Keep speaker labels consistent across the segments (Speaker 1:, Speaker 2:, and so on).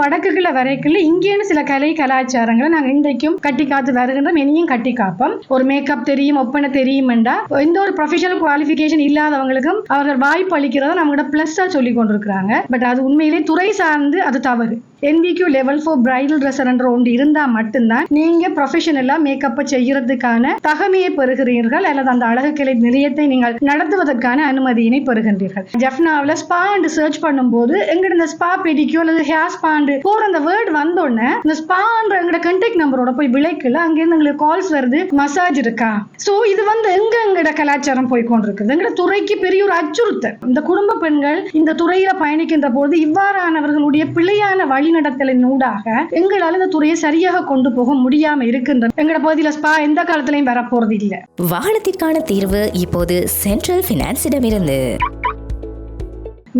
Speaker 1: வடக்குக்குள்ள வரைக்குள்ள இங்கேன்னு சில கலை கலாச்சாரங்களை நாங்கள் இன்றைக்கும் கட்டி காத்து வருகின்றோம் இனியும் கட்டி காப்போம். ஒரு மேக்கப் தெரியும் ஒப்பனை தெரியுமெண்டா எந்த ஒரு ப்ரொஃபஷனல் குவாலிஃபிகேஷன் இல்லாதவங்களுக்கும் அவர்கள் வாய்ப்பு அளிக்கிறத நம்மகிட்ட பிளஸ்ஸா சொல்லி கொண்டிருக்கிறாங்க. பட் அது உண்மையிலே துறை சார்ந்து அது தவறு. NVQ level four bridal dresser என்ற ஒன்று இருந்தா மட்டும்தான் நீங்க ப்ரொஃபஷனலா மேக்கப்பை செய்யறதுக்கான தகமையை பெறுகிறீர்கள் அல்லது அந்த அழகு கிளை நிலையத்தை நீங்கள் நடத்துவதற்கான அனுமதியினை பெறுகின்றீர்கள். ஜெஃப்னாவில் ஸ்பா சர்ச் பண்ணும்போது எங்கிட்ட இந்த ஸ்பா பெடிக்கோ அல்லது ஹேர் ஸ்பாண்டு போற அந்த வேர்ட் வந்தோடனே இந்த ஸ்பான்ற எங்களோட கண்டெக்ட் நம்பரோட போய் விலைக்குல அங்கேருந்து எங்களுக்கு கால்ஸ் வருது மசாஜ் இருக்கா? சோ இது வந்து எங்க எங்கட கலாச்சாரம் போய் கொண்டிருக்குது? எங்களோட துறைக்கு பெரிய ஒரு அச்சுறுத்தல். இந்த குடும்ப பெண்கள் இந்த துறையில பயணிக்கின்ற போது இவ்வாறானவர்களுடைய பிழையான வழிநடத்தலின் ஊடாக எங்களால் இந்த துறையை சரியாக கொண்டு போக முடியாம இருக்கின்ற எங்கட பகுதியில ஸ்பா எந்த காலத்திலையும் வரப்போறது இல்லை
Speaker 2: வாகனத்திற்கான தீர்வு இப்போது சென்ட்ரல் பினான்ஸிடமிருந்து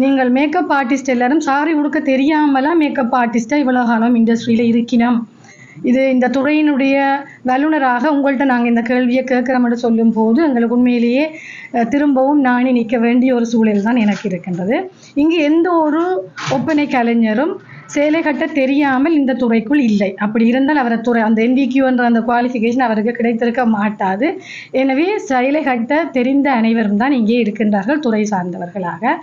Speaker 1: நீங்கள் மேக்கப் ஆர்டிஸ்ட் எல்லாரும் சாரி உடுக்க தெரியாமலாம் மேக்கப் ஆர்டிஸ்ட்டாக இவ்வளோ காலம் இண்டஸ்ட்ரியில் இருக்கினோம்? இது இந்த துறையினுடைய வல்லுனராக உங்கள்கிட்ட நாங்கள் இந்த கேள்வியை கேட்குறோம்னு சொல்லும் போது எங்களுக்கு உண்மையிலேயே திரும்பவும் நானே நிற்க வேண்டிய ஒரு சூழல் தான் எனக்கு இருக்கின்றது. இங்கு எந்த ஒரு ஒப்பனை கலைஞரும் சேலை கட்ட தெரியாமல் இந்த துறைக்குள் இல்லை. அப்படி இருந்தால் அவரை துறை அந்த என்ற அந்த குவாலிஃபிகேஷன் அவருக்கு கிடைத்திருக்க மாட்டாது. எனவே சேலை கட்ட தெரிந்த அனைவரும் தான் இங்கே இருக்கின்றார்கள் துறை சார்ந்தவர்களாக.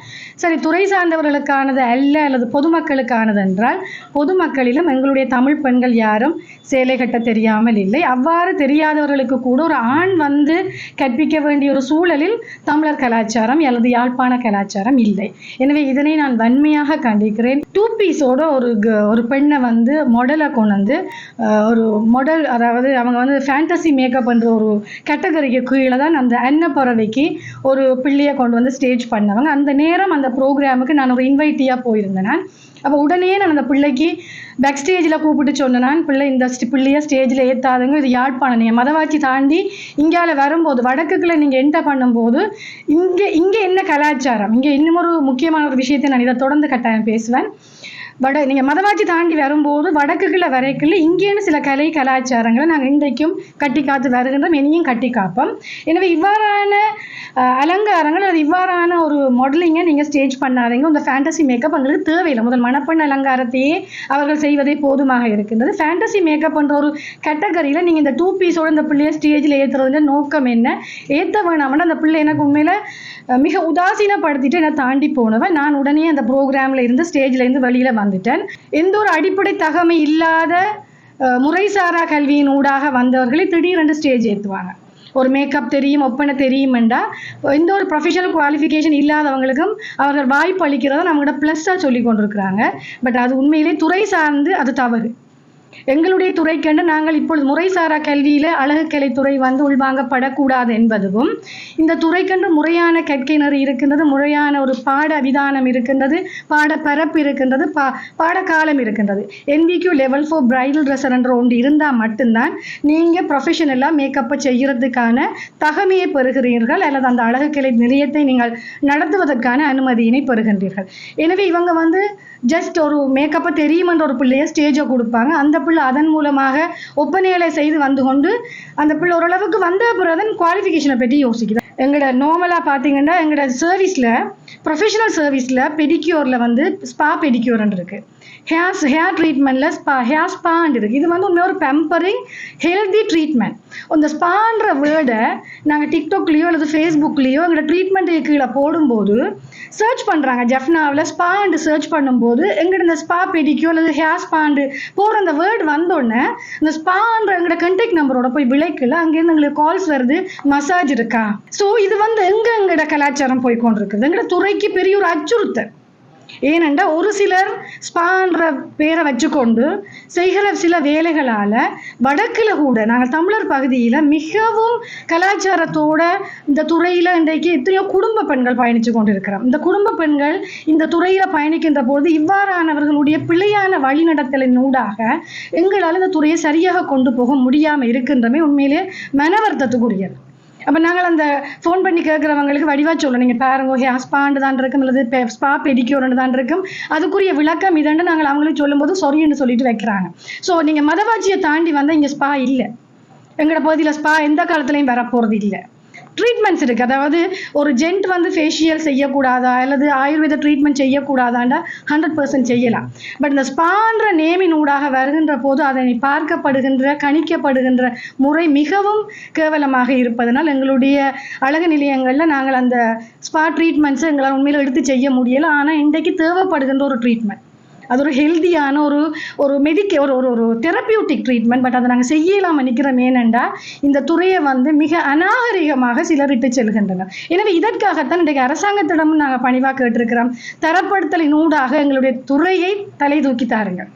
Speaker 1: சரி துறை சார்ந்தவர்களுக்கானது அல்ல அல்லது பொதுமக்களுக்கானது என்றால் பொதுமக்களிலும் எங்களுடைய தமிழ் பெண்கள் யாரும் சேலை கட்ட தெரியாமல் இல்லை. அவ்வாறு தெரியாதவர்களுக்கு கூட ஒரு ஆண் வந்து கற்பிக்க வேண்டிய ஒரு சூழலில் தமிழர் கலாச்சாரம் அல்லது யாழ்ப்பாண கலாச்சாரம் இல்லை. எனவே இதனை நான் வன்மையாக கண்டிக்கிறேன். டூ பீஸோட ஒரு க- ஒரு பெண்ணை வந்து மொடலை கொண்டு வந்து ஒரு மொடல் அதாவது அவங்க வந்து ஃபேண்டசி மேக்கப் பண்ணுற ஒரு கேட்டகரிக்கு கீழே தான் அந்த அன்ன பறவைக்கு ஒரு பிள்ளையை கொண்டு வந்து ஸ்டேஜ் பண்ணவங்க. அந்த நேரம் அந்த ப்ரோக்ராமுக்கு நான் ஒரு இன்வைட்டியாக போயிருந்தேன் நான் அப்போ உடனே நான் அந்த பிள்ளைக்கு பேக் ஸ்டேஜில் கூப்பிட்டு சொன்னேன் நான் பிள்ளை இந்த பிள்ளையை ஸ்டேஜில் ஏற்றாதுங்க இது யாழ்ப்பாணம். நீங்கள் மதவாச்சி தாண்டி இங்கால வரும்போது வடக்குக்குள்ள நீங்கள் என்டர் பண்ணும்போது இங்கே இங்கே என்ன கலாச்சாரம்? இங்கே இன்னும் ஒரு முக்கியமான ஒரு விஷயத்தை நான் இதை தொடர்ந்து கட்டாயம் பேசுவேன். வட நீங்கள் மதவாச்சி தாண்டி வரும்போது வடக்குகளை வரைக்குள்ள இங்கேன்னு சில கலை கலாச்சாரங்களை நாங்கள் இன்றைக்கும் கட்டி காத்து வருகின்றோம் இனியும் கட்டி காப்போம். எனவே இவ்வாறான அலங்காரங்கள் அது இவ்வாறான ஒரு மாடலிங்கை நீங்கள் ஸ்டேஜ் பண்ணாதீங்க. இந்த ஃபேண்டசி மேக்கப் எங்களுக்கு தேவையில்லை. முதல் மணப்பெண் அலங்காரத்தையே அவர்கள் செய்வதே போதுமாக இருக்கின்றது. ஃபேண்டசி மேக்கப் என்ற ஒரு கேட்டகரியில் நீங்கள் இந்த டூ பீஸோட இந்த பிள்ளையை ஸ்டேஜில் ஏற்றுறதுன்ற நோக்கம் என்ன? ஏற்ற வேணாமன்னா அந்த பிள்ளை எனக்கு உண்மையில் மிக உதாசீனப்படுத்திட்டு என்னை தாண்டி போனவன். நான் உடனே அந்த ப்ரோக்ராமில் இருந்து ஸ்டேஜில் இருந்து வெளியில் வந்துட்டேன் எந்த ஒரு அடிப்படை தகமை இல்லாத முறைசாரா கல்வியின் ஊடாக வந்தவர்களை திடீரென்று ஸ்டேஜ் ஏற்றுவாங்க ஒரு மேக்கப் தெரியும் ஒப்பனை தெரியுமெண்டா எந்த ஒரு ப்ரொஃபஷனல் குவாலிஃபிகேஷன் இல்லாதவங்களுக்கும் அவர்கள் வாய்ப்பு அளிக்கிறத நம்மகிட்ட ப்ளஸ்ஸாக சொல்லி கொண்டிருக்கிறாங்க. பட் அது உண்மையிலே துறை சார்ந்து அது தவறு. எங்களுடைய துறைக்கென்று நாங்கள் இப்பொழுது முறைசாரா கல்வியில அழகு துறை வந்து உள்வாங்கப்படக்கூடாது என்பதும் இந்த துறைக்கென்று முறையான கற்கையினர் இருக்கின்றது முறையான ஒரு பாட விதானம் இருக்கின்றது பாட பரப்பு இருக்கின்றது பா பாடக்காலம் இருக்கின்றது. NVQ level four bridal dresser என்ற ஒன்று இருந்தால் மட்டும்தான் நீங்கள் ப்ரொஃபஷனலாக மேக்கப்பை செய்கிறதுக்கான தகமையை பெறுகிறீர்கள் அல்லது அந்த அழகுக்கலை நிலையத்தை நீங்கள் நடத்துவதற்கான அனுமதியினை பெறுகின்றீர்கள். எனவே இவங்க வந்து ஜஸ்ட் ஒரு மேக்கப்பை தெரியுமென்ற ஒரு பிள்ளைய ஸ்டேஜை கொடுப்பாங்க. அந்த பிள்ளை அதன் மூலமாக ஒப்பனைகளை செய்து வந்து கொண்டு அந்த பிள்ளை ஓரளவுக்கு வந்த பிறகு குவாலிஃபிகேஷனை பற்றி யோசிக்குது எங்களோட நார்மலாக பார்த்தீங்கன்னா எங்களோட சர்வீஸில் ப்ரொஃபஷனல் சர்வீஸில் பெடிக்யூரில் வந்து ஸ்பா பெடிக்யூர்ன்னு இருக்குது ஹேர்ஸ் ஹேர் ட்ரீட்மெண்ட்டில் ஸ்பா ஹேர் ஸ்பாண்ட் இருக்குது இது வந்து உண்மையாக ஒரு பெம்பரிங் ஹெல்தி ட்ரீட்மெண்ட் அந்த ஸ்பான்ற வேர்டை நாங்கள் டிக்டாக்லேயோ அல்லது ஃபேஸ்புக்லேயோ எங்களோட ட்ரீட்மெண்ட்டுக்கு கீழே போடும்போது சர்ச் பண்ணுறாங்க ஜெஃப்னாவில் ஸ்பாண்டு சர்ச் பண்ணும்போது எங்கிட்ட இந்த ஸ்பா பெடிக்கோ அல்லது ஹேர் ஸ்பாண்டு போகிற அந்த வேர்டு வந்தோடனே இந்த ஸ்பான்ற எங்களோட கண்டெக்ட் நம்பரோட போய் விளைக்கல அங்கேருந்து எங்களுக்கு கால்ஸ் வருது மசாஜ் இருக்கா? ஸோ இது வந்து எங்கே எங்களோட கலாச்சாரம் போய் கொண்டிருக்குது எங்களோட துறைக்கு பெரிய ஒரு அச்சுறுத்தல். ஏனென்றால் ஒரு சிலர் ஸ்பான்ற பேரை வச்சுக்கொண்டு செய்கிற சில வேலைகளால் வடக்கில் கூட நாங்கள் தமிழர் பகுதியில் மிகவும் கலாச்சாரத்தோட இந்த துறையில் இன்றைக்கு எத்தனையோ குடும்ப பெண்கள் பயணித்து கொண்டிருக்கிறோம். இந்த குடும்ப பெண்கள் இந்த துறையில் பயணிக்கின்ற போது இவ்வாறானவர்களுடைய பிழையான வழிநடத்தலின் ஊடாக எங்களால் இந்த துறையை சரியாக கொண்டு போக முடியாமல் இருக்கின்றமே உண்மையிலே மனவர்த்தத்துக்குரியது அப்போ நாங்கள் அந்த ஃபோன் பண்ணி கேட்குறவங்களுக்கு வடிவா சொல்லணும். நீங்கள் பாருங்க ஹே ஸ்பாண்டு தான் இருக்கும் அல்லது பெ- ஸ்பா பெடிக்யூர்னு தான் இருக்கும். அதுக்குரிய விளக்கம் இதண்டு நாங்கள் அவங்களுக்கு சொல்லும்போது சொரின்னு சொல்லிட்டு வைக்கிறாங்க. ஸோ நீங்கள் மதவாட்சியை தாண்டி வந்தால் இங்கே ஸ்பா இல்லை. எங்களோட பகுதியில் ஸ்பா எந்த காலத்துலையும் வரப்போகிறது இல்லை. ட்ரீட்மெண்ட்ஸ் இருக்குது அதாவது ஒரு ஜென்ட் வந்து ஃபேஷியல் செய்யக்கூடாதா? அல்லது ஆயுர்வேத ட்ரீட்மெண்ட் செய்யக்கூடாதாண்டா? ஹண்ட்ரட் பர்சன்ட் செய்யலாம். பட் இந்த ஸ்பான்ற நேமின் ஊடாக வருகின்ற போது அதனை பார்க்கப்படுகின்ற கணிக்கப்படுகின்ற முறை மிகவும் கேவலமாக இருப்பதனால் எங்களுடைய அழகு நிலையங்களில் நாங்கள் அந்த ஸ்பா ட்ரீட்மெண்ட்ஸை எங்களால் உண்மையில் எடுத்து செய்ய முடியலை. ஆனால் இன்றைக்கு தேவைப்படுகின்ற ஒரு ட்ரீட்மெண்ட் அது ஒரு ஹெல்த்தியான ஒரு ஒரு மெடிக்க ஒரு ஒரு ஒரு தெரப்பியூட்டிக் ட்ரீட்மெண்ட் பட் அதை நாங்கள் செய்யலாம் நிற்கிறோம் ஏனெண்டா இந்த துறையை வந்து மிக அநாகரிகமாக சிலர் இட்டு செல்கின்றனர். எனவே இதற்காகத்தான் இன்றைக்கு அரசாங்கத்திடமும் நாங்கள் பணிவாக கேட்டிருக்கிறோம். தரப்படுத்தலின் ஊடாக எங்களுடைய துறையை தலை தூக்கி தாருங்கள்.